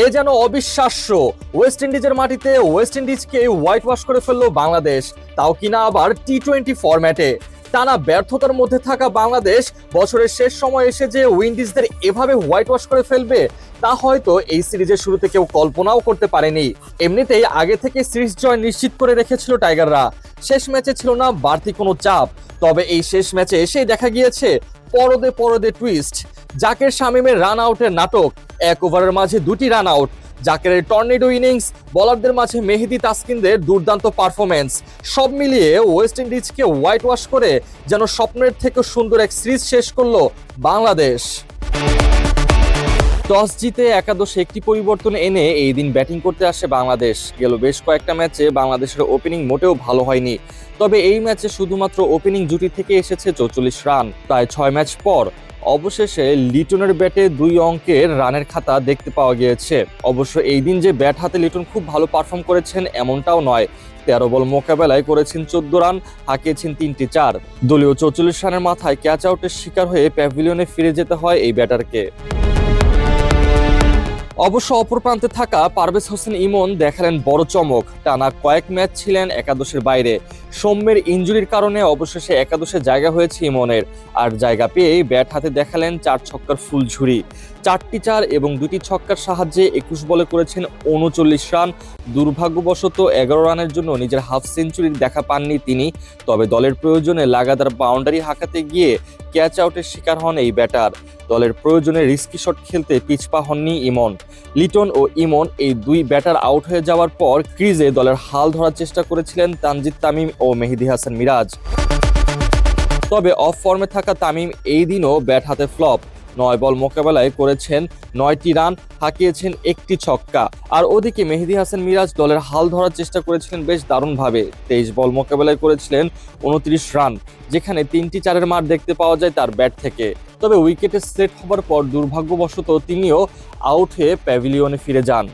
এ যেন অবিশ্বাস্য। ওয়েস্ট ইন্ডিজের মাটিতে ওয়েস্ট ইন্ডিজকে হোয়াইট ওয়াশ করে ফেলল বাংলাদেশ। তাও কিনা আবার টি টোয়েন্টি ফরম্যাটে। টানা ব্যর্থতার মধ্যে থাকা বাংলাদেশ বছরের শেষ সময় এসে যে উইন্ডিজদের এভাবে হোয়াইট ওয়াশ করে ফেলবে, তা হয়তো এই সিরিজের শুরুতে কেউ কল্পনাও করতে পারেনি। এমনিতেই আগে থেকে সিরিজ জয় নিশ্চিত করে রেখেছিল টাইগাররা। শেষ ম্যাচে ছিল না বাড়তি কোনো চাপ। তবে এই শেষ ম্যাচে এসেই দেখা গিয়েছে পরদে পরদে টুইস্ট। জাকের শামিমের রান আউটের নাটক। এক ওভারের মাঝে দুটি রান আউট জাকেরের টর্নেডো ইনিংস বলারদের মাঝে মেহেদি তাসকিনদের দুর্দান্ত পারফরমেন্স সব মিলিয়ে ওয়েস্ট ইন্ডিজকে হোয়াইট ওয়াশ করে যেন স্বপ্নের থেকে সুন্দর এক সিরিজ শেষ করল বাংলাদেশ। টস জিতে একাদশে একটি পরিবর্তন এনে এই দিন ব্যাটিং করতে আসে বাংলাদেশ। গেল বেশ কয়েকটা ম্যাচে বাংলাদেশের ওপেনিং মোটেও ভালো হয়নি। তবে এই ম্যাচে শুধুমাত্র ওপেনিং জুটি থেকে এসেছে চৌচল্লিশ রান প্রায় ছয় ম্যাচ পর অবশেষে লিটনের ব্যাটে দুই অঙ্কের রানের খাতা দেখতে পাওয়া গিয়েছে। অবশ্য এই দিন যে ব্যাট হাতে লিটন খুব ভালো পারফর্ম করেছেন এমনটাও নয়। তেরো বল মোকাবেলায় করেছেন চোদ্দ রান, হাঁকিয়েছেন তিনটি চার। দলীয় চৌচল্লিশ রানের মাথায় ক্যাচ আউটের শিকার হয়ে প্যাভিলিয়নে ফিরে যেতে হয় এই ব্যাটারকে। অবশ্য অপর প্রান্তে থাকা পারভেজ হোসেন ইমন দেখালেন বড় চমক। টানা কয়েক ম্যাচ ছিলেন একাদশের বাইরে। সৌম্যের ইঞ্জুরির কারণে অবশেষে একাদশে জায়গা হয়েছে ইমনের। আর জায়গা পেয়েই ব্যাট হাতে দেখালেন চার ছক্কার ফুল ঝুরি চারটি চার এবং দুটি ছক্কার সাহায্যে একুশ বলে করেছেন উনচল্লিশ রান। দুর্ভাগ্যবশত এগারো রানের জন্য নিজের হাফ সেঞ্চুরির দেখা পাননি তিনি। তবে দলের প্রয়োজনে লাগাতার বাউন্ডারি হাঁকাতে গিয়ে ক্যাচ আউটের শিকার হন এই ব্যাটার। দলের প্রয়োজনে রিস্কি শট খেলতে পিছপা হননি ইমন। লিটন ও ইমন এই দুই ব্যাটার আউট হয়ে যাওয়ার পর ক্রিজে দলের হাল ধরার চেষ্টা করেছিলেন তানজিদ তামিম ও মেহেদি হাসান মিরাজ। তবে অফ ফর্মে থাকা তামিম এই দিনও ব্যাট হাতে ফ্লপ নয় বল মোকাবেলায় করেছেন নয়টি রান, হাঁকিয়েছেন একটি ছক্কা। আর ওদিকে মেহেদি হাসান মিরাজ দলের হাল ধরার চেষ্টা করেছিলেন বেশ দারুণভাবে। তেইশ বল মোকাবেলায় করেছিলেন উনত্রিশ রান, যেখানে তিনটি চারের মার দেখতে পাওয়া যায় তার ব্যাট থেকে। তবে উইকেটে সেট হবার পর দুর্ভাগ্যবশত তিনিও আউট হয়ে প্যাভিলিয়নে ফিরে যান।